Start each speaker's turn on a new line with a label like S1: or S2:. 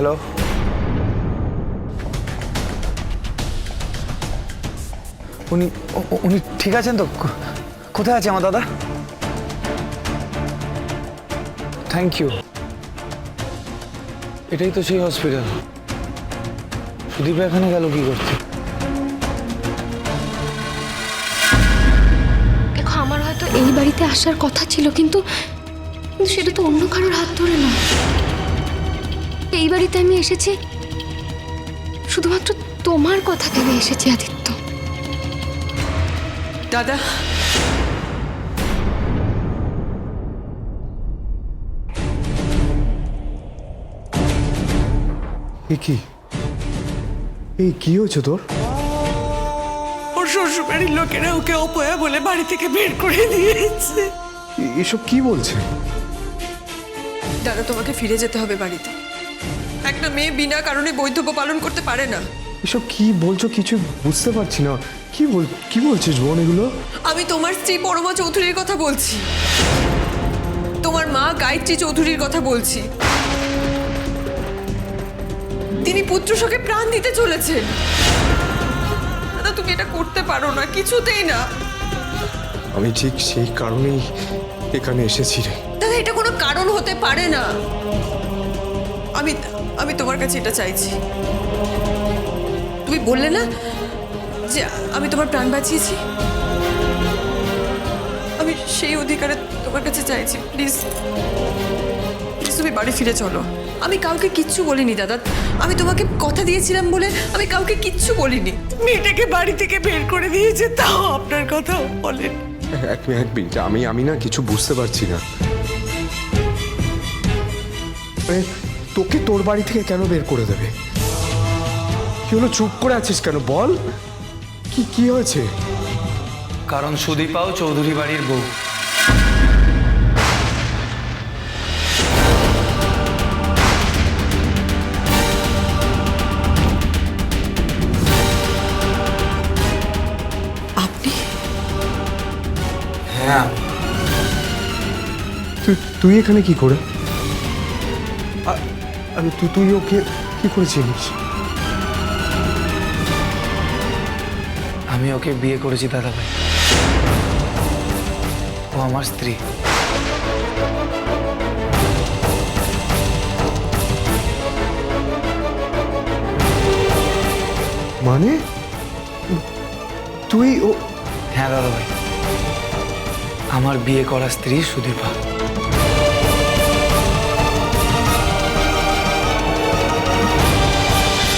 S1: Hello. উনি উনি ঠিক আছেন তো? কোথায় আছে আমার দাদা? থ্যাংক ইউ এটাই তো সেই হসপিটাল সুদীপ এখানে গেল কি করতে?
S2: দেখো, আমার হয়তো এই বাড়িতে আসার কথা ছিল, কিন্তু সেটা তো অন্য কারোর হাত ধরে না এই বাড়িতে আমি এসেছি। শুধুমাত্র তোমার কথা ভেবে এসেছি আদিত্য।
S3: দাদা।
S4: এ কি? এই কি হয়েছে তোর?
S3: ওর শ্বশুরবাড়ির লোকেরা ওকে অপয়া বলে বাড়ি থেকে বের করে দিয়েছে।
S4: এসব কি বলছে?
S3: দাদা তোমাকে ফিরে যেতে হবে বাড়িতে। একটা মেয়ে বিনা কারণে বৈধব্য পালন করতে পারে না।
S4: এসব কি বলছো? কিছু বুঝতে পারছি না। কি বল কি বলছিস বোন এগুলো?
S3: আমি তোমার স্ত্রী পরমা চৌধুরীর কথা বলছি। তোমার মা গায়ত্রী চৌধুরীর কথা বলছি। তিনি পুত্র শোকে প্রাণ দিতে চলেছেন। দাদা তুমি এটা করতে পারো না কিছুতেই না।
S4: আমি ঠিক সেই কারণেই এখানে এসেছি রে।
S3: দাদা এটা কোনো কারণ হতে পারে না। আমি আমি তোমার কাছে এটা চাইছি। তুমি বললে না যে আমি তোমার প্রাণ বাঁচিয়েছি? আমি সেই অধিকারে তোমার কাছে চাইছি প্লিজ। প্লিজ তুমি বাড়ি ফিরে চলো। আমি কাউকে কিচ্ছু বলিনি দাদা। আমি তোমাকে কথা দিয়েছিলাম বলে আমি কাউকে কিচ্ছু বলিনি। মেয়েটাকে বাড়ি থেকে বের করে দিয়েছে তাও আপনার কথা বলেন।
S4: এক এক মিনিট। আমি আমি না কিছু বুঝতে পারছি না। তোকে তোর বাড়ি থেকে কেন বের করে দেবে? কি হলো চুপ করে আছিস কেন? বল। কি কি হয়েছে?
S1: কারণ সুদীপাও চৌধুরী বাড়ির বউ।
S3: আপনি?
S1: হ্যাঁ।
S4: তুই তুই এখানে কি করে? আরে তুই তুই ওকে কি করে চিনিস?
S1: আমি ওকে বিয়ে করেছি দাদা ভাই ও আমার স্ত্রী।
S4: মানে? তুই ও
S1: হ্যাঁ দাদা ভাই আমার বিয়ে করা স্ত্রী সুদীপা।